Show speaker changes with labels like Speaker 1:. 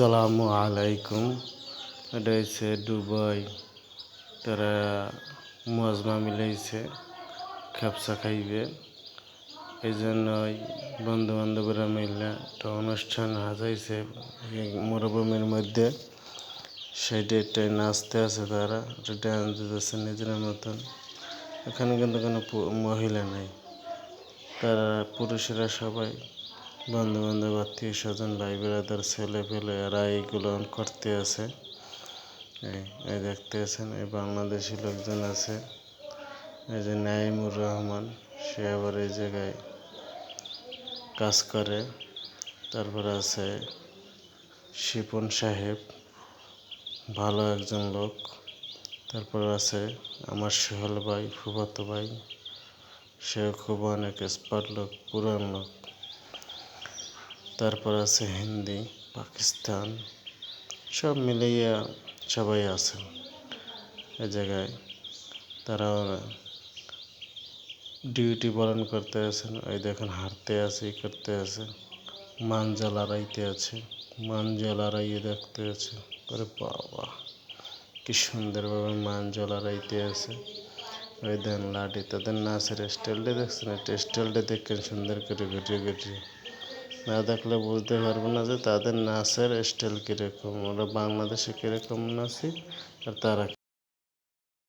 Speaker 1: আসসালামু আলাইকুম। এটা দুবাই, তারা মজমা মিলাইছে, খেপসা খাইবে। এই জন্যই বন্ধু বান্ধবরা মিলে একটা অনুষ্ঠান হাজাইছে মরুভূমির মধ্যে। সেই ডেটটায় নাচতে আছে তারা ড্যান্স দিতেছে নিজের মতন। এখানে কিন্তু কোনো মহিলা নেই। তারা পুরুষেরা সবাই বন্ধু বান্ধব আত্মীয় স্বজন ভাই বেড়াদার ছেলে পেলে এরা এইগুলো করতে আছে। এই এই দেখতে আছেন, এই বাংলাদেশি লোকজন আছে। এই যে নাইমুর রহমান, সে আবার এই জায়গায় কাজ করে। তারপর আছে শিপন সাহেব, ভালো একজন লোক। তারপর আছে আমার সোহেল ভাই, ফুফাতো ভাই। সেও খুব অনেক এক্সপার্ট লোক, পুরান লোক। তারপর আছে হিন্দি, পাকিস্তান, সব মিলিয়ে সবাই আছে এ জায়গায়। তারা ডিউটি পালন করতে আছেন ওই দেখেন হাঁটতে আছে করতে আছে মাঞ্জা লড়াইতে আছে মাঞ্জা লড়াইয়ে দেখতে আছে। আরে বাবা, কি সুন্দরভাবে মাঞ্জা লড়াইতে আছে। ওই দেন লাঠি তাদের নাচের স্টাইলটা দেখছেন? স্টাইলটা দেখেন সুন্দর করে, ঘুরিয়ে ঘুরিয়ে। না দেখলে বুঝতে পারব না যে তাদের নাচের স্টাইল কীরকম, ওরা বাংলাদেশে কীরকম নাচে আর তারা